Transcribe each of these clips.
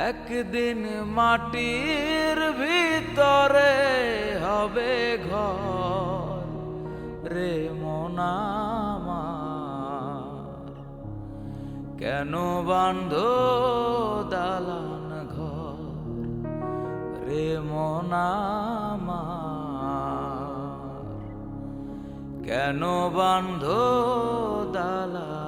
একদিন মাটির ভিতরে হবে ঘর রে মনামার কেন বান্ধ দালান ঘর রে মনামার কেন বান্ধ দালান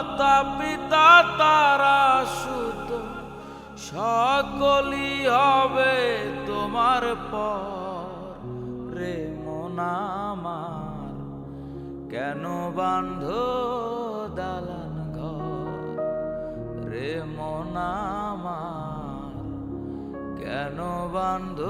মাতা পিতা তারা সুত সকলই হবে তোমার পর। রে মনামার কেন বান্ধ দালান ঘর? রে মনামার কেন বান্ধ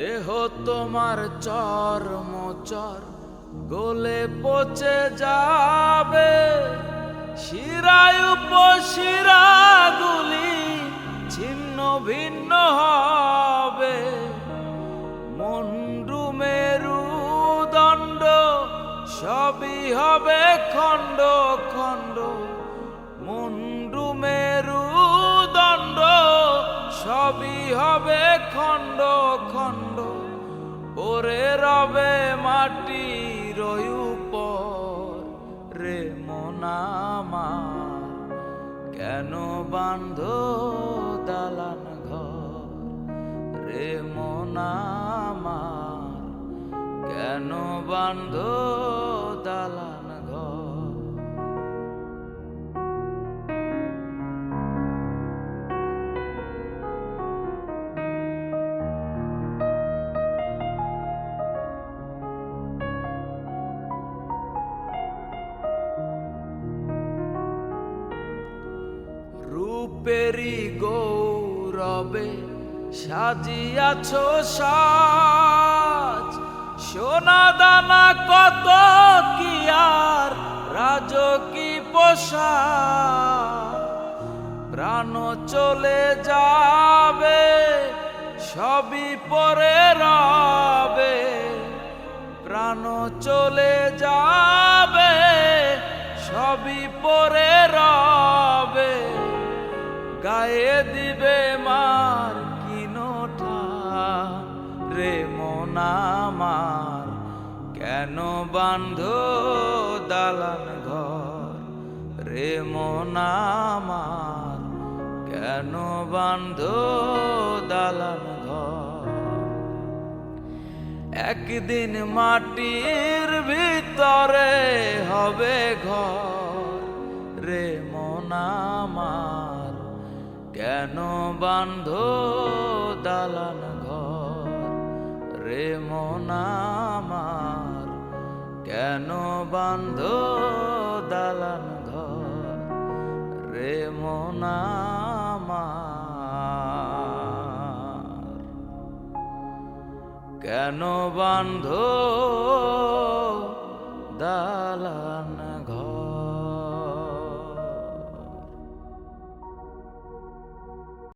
দেহ তোমার চর্ম চর গোলে পচে যাবে। শিরায় উপশিরাগুলি ছিন্ন ভিন্ন হবে। মন্ডু মেরু দণ্ড সবই হবে খণ্ড খণ্ড। সবই হবে খণ্ড খণ্ড, ওরে রবে মাটি উপর। রে মনামার কেন বান্ধ দালান ঘর? রে মনামার কেন বান্ধ রূপেরি গৌরবে সাজিয়াছ সাজ। সোনা দানা কত কি আর, রাজকি পোষা প্রাণ চলে যাবে, সবই পরে রবে। প্রাণ চলে যাবে, সবই পরে রবে। গায়ে দিবে মার কিনোটা? রে মনামার কেন বান্ধ দালান ঘর? রে মনামার কেন বান্ধ দালান ঘর? একদিন মাটির ভিতরে হবে ঘর। রে মনামার কেন বান্ধ দালান ঘর? রে মনামার কেন বান্ধ দালান ঘর? রে মনামার কেন বান্ধ দালান